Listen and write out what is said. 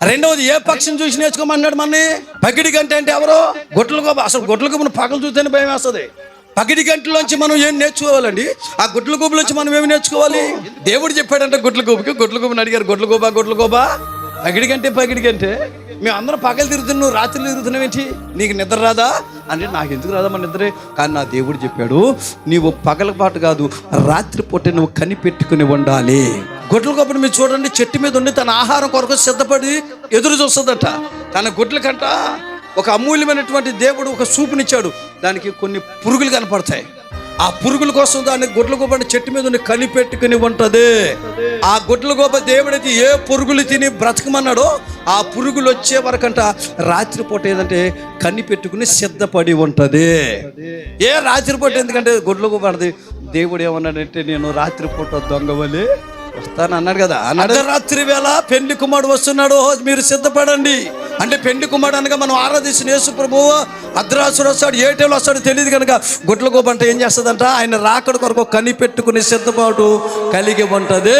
రెండవది ఏ పక్షిని చూసి నేర్చుకోమన్నాడు మనని? పగిడి గంట అంటే ఎవరు? గొడ్ల గోబ అసలు గొడ్ల గోబను పగలు చూస్తేనే భయం వేస్తుంది. పగిడి గంటలోంచి మనం ఏం నేర్చుకోవాలండి? ఆ గుడ్ల గోబులోంచి మనం ఏమి నేర్చుకోవాలి? దేవుడు చెప్పాడంటే గుడ్ల గోబుకి గుడ్ల గోబుని అడిగారు గుడ్ల గోబా గుడ్ల గోబా? పగిడి గంటే పగిడి గంటే. మేము అందరం పగలు తిరుగుతున్నావు నువ్వు రాత్రి తిరుగుతున్నావు ఏంటి? నీకు నిద్ర రాదా? అంటే నాకు ఎందుకు రాదా మన నిద్రే? కానీ నా దేవుడు చెప్పాడు నీవు పగల పాటు కాదు రాత్రి పూట నువ్వు కనిపెట్టుకుని ఉండాలి. గొడ్ల గొప్పని మీరు చూడండి చెట్టు మీద ఉండి తన ఆహారం కొరకు సిద్ధపడి ఎదురు చూస్తుందట. తన గుడ్ల కంట ఒక అమూల్యమైనటువంటి దేవుడు ఒక సూపునిచ్చాడు. దానికి కొన్ని పురుగులు కనపడతాయి. ఆ పురుగుల కోసం దాన్ని గొడ్ల గోపని చెట్టు మీద ఉండి కనిపెట్టుకుని ఉంటది. ఆ గొడ్ల గోప దేవుడికి ఏ పురుగులు తిని బ్రతకమన్నాడో ఆ పురుగులు వచ్చే వరకంట రాత్రిపూట ఏదంటే కనిపెట్టుకుని సిద్ధపడి ఉంటది. ఏ రాత్రిపూట? ఎందుకంటే గొడ్ల గోపడది దేవుడు ఏమన్నాడంటే నేను రాత్రిపూట దొంగవలే వస్తాను అన్నాడు కదా అన్నాడు రాత్రి వేళ పెండ్లి కుమారుడు వస్తున్నాడు. మీరు సిద్ధపడండి. అంటే పెళ్ళి కుమారుడు అనగా మనం ఆరాధించిన యేసు ప్రభువు అర్ధరాసుడు వస్తాడు ఏ టైంలో వస్తాడు తెలియదు కనుక గుడ్ల గోపంట ఏం చేస్తుందంట? ఆయన రాకడ కొరకు కనిపెట్టుకుని సిద్ధపాటు కలిగి ఉంటది.